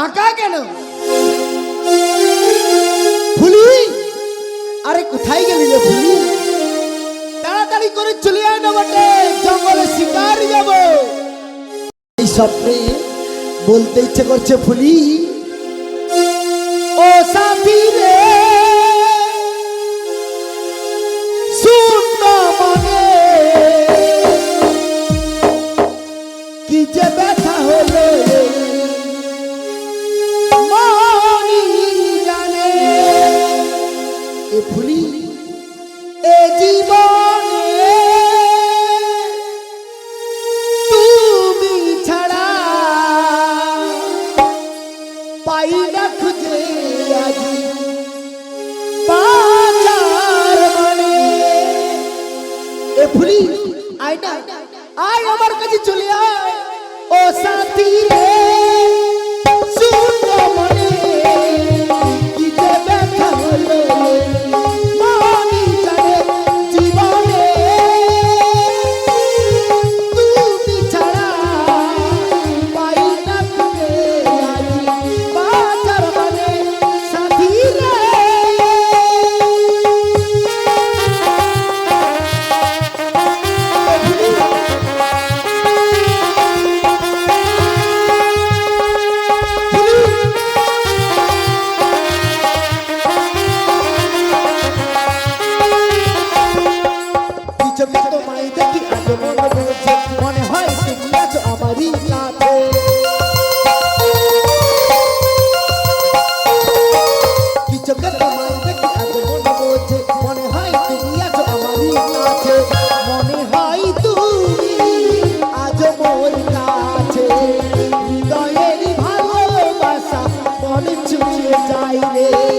ফাঁকা কেন? ফুলি? আরে কোথায় গেলি রে ফুলি? তাড়াতাড়ি করে চলে আয় না বটে, জঙ্গলে শিকার যাব। এই স্বপ্নে বলতে ইচ্ছে করছে ফুলি আয় আমার কাছে চলে আয়। ও সাথী কাছে হৃদয়ের ভালোবাসা মন ছুঁয়ে যায় রে।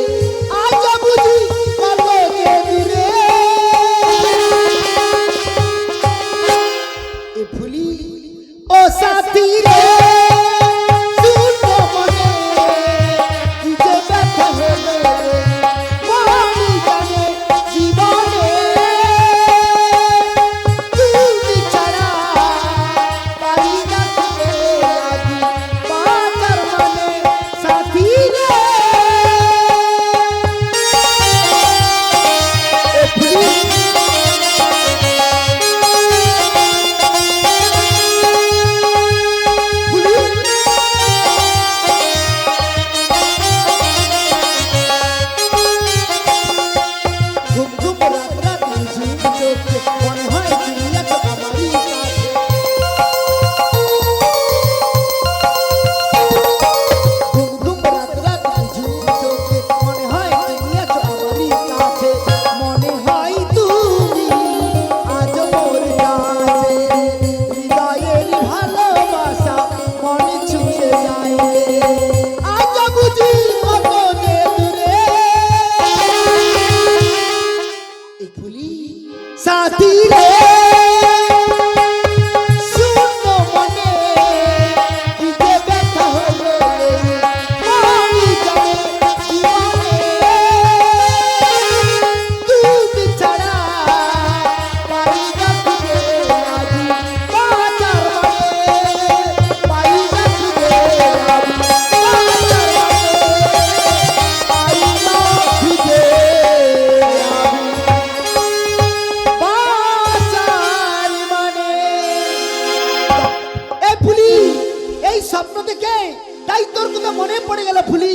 কথা মনে পড়ে গেল ফুলি।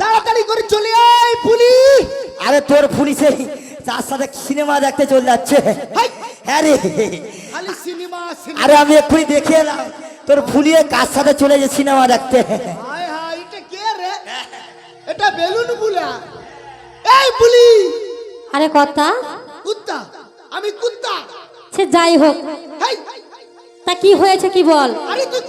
তাড়াতাড়ি করে চলে আয় ফুলি। আরে তোর পুলিশে যার সাথে সিনেমা দেখতে চলে যাচ্ছে। হ্যাঁ রে। খালি সিনেমা সিনেমা। আরে আমি এক্ষুনি দেখে এলাম তোর ফুলিয়ে কার সাথে চলে যে সিনেমা দেখতে। হায় হায় এটা কে রে? এটা বেলুন বুলা। এই ফুলি। আরে কথা কুত্তা। আমি কুত্তা। সে যাই হোক। তা কি হয়েছে কি বল? আরে তুই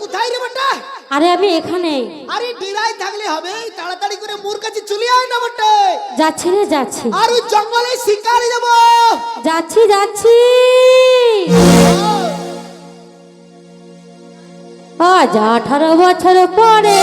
আরে আমি এখানে। আরে ডিরাই থাকলে হবে তাড়াতাড়ি করে মোর কাছে চলে আয় না বটে। যাচ্ছি রে যাচ্ছি। আর ওই জঙ্গলে শিকারে যাব যাচ্ছি যাচ্ছি। আজ আঠারো বছর পরে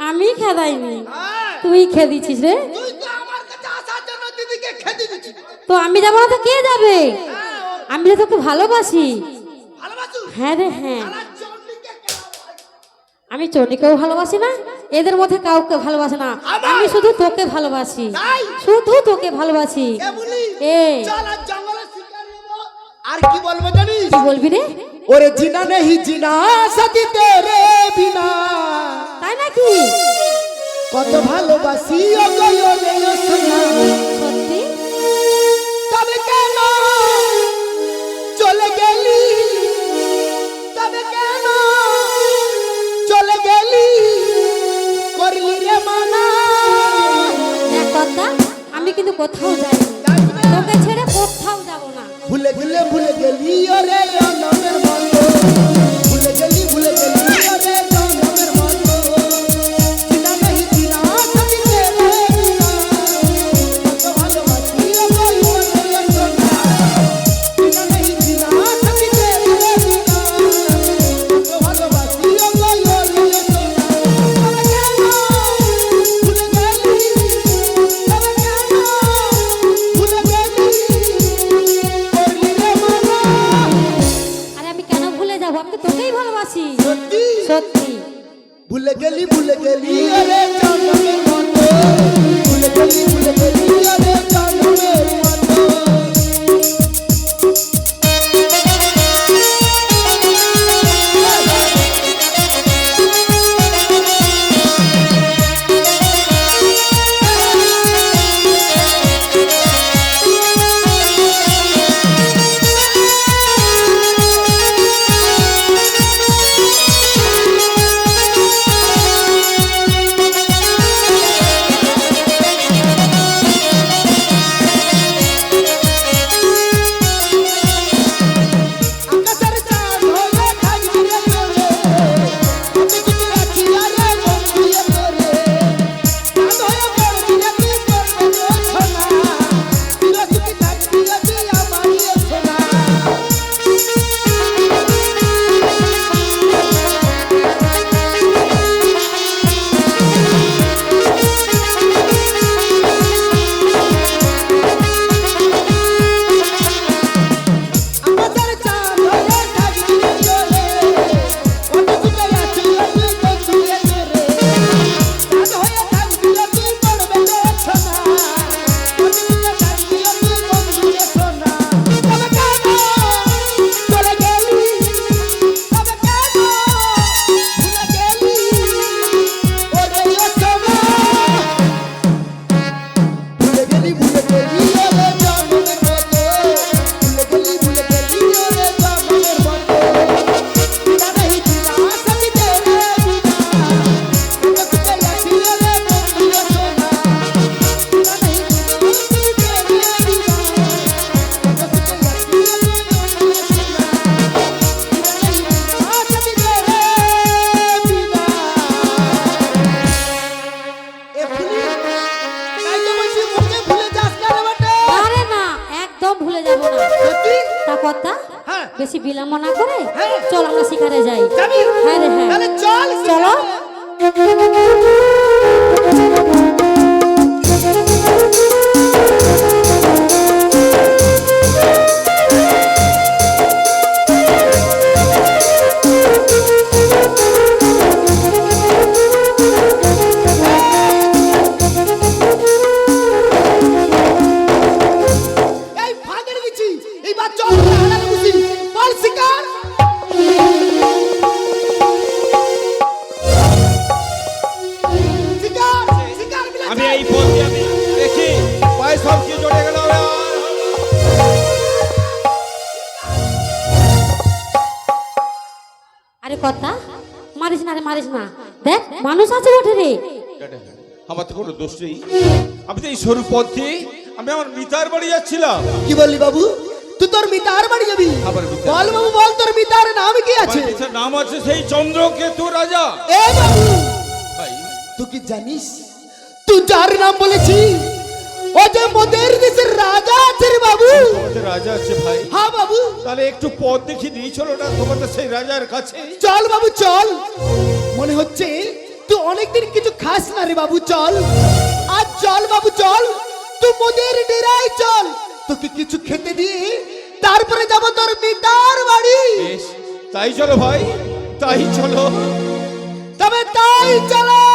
আমি খেদাইনি। তুই খেদিছিস রে। তো তো আমি যাব না তো কে যাবে? আমি যে তোকে ভালোবাসি। হ্যাঁ রে হ্যাঁ। আমি চন্ডিকেও ভালোবাসি না এদের মধ্যে কাউকে ভালোবাসি না। আমি শুধু তোকে ভালোবাসি। শুধু তোকে ভালোবাসি। এ। আর কি বলব জানিস? কি বলবি রে? ওরে জিনা নেহি জিনা সতি তেরে বিনা। তাই নাকি? কত ভালোবাসি ও গো রে ও সোনা সত্যি? তবে কেন চলে গেলি? তবে কেন চলে গেলি? করলি রে মানা। এক কথা আমি কিন্তু কোথাও যাইনি। তোকে ছেড়ে কোথাও যাব না। ভুলে ভুলে ভুলে গেলি ওরে অনমের মতো হ্যাঁ। চল যাই। হ্যাঁ রে হ্যাঁ। চল। না। দেখ মানুষ আছে বটে রে। আমার তো কোনো দোষ নেই। আমি তো এই সরু পথ দিয়ে আমি আমার মিতার বাড়ি যাচ্ছিলাম। কি বললি বাবু? তুই তোর মিতার বাড়ি যাবি? বল বাবু বল তোর মিতার নাম কি আছে? নাম আছে সেই চন্দ্রকেতু রাজা। এ বাবু! তুই কি জানিস? তুই যার নাম বলেছি? ও যে মোদের দেশের রাজা আছে রে বাবু। রাজা আছে ভাই। হ্যাঁ বাবু। তাহলে একটু পথ দেখিয়ে দিয়ে চলো না তোমাদের সেই রাজার কাছে। চল বাবু চল। মনে হচ্ছে তুই অনেকদিন কিছু খাস না রে বাবু চল। আজ চল বাবু চল। তুই মোদের ডেরাই চল। তোকে কিছু খেতে দি তারপরে যাব তোর পিতার বাড়ি। তাই চলো ভাই তাই চলো। তবে তাই চলো।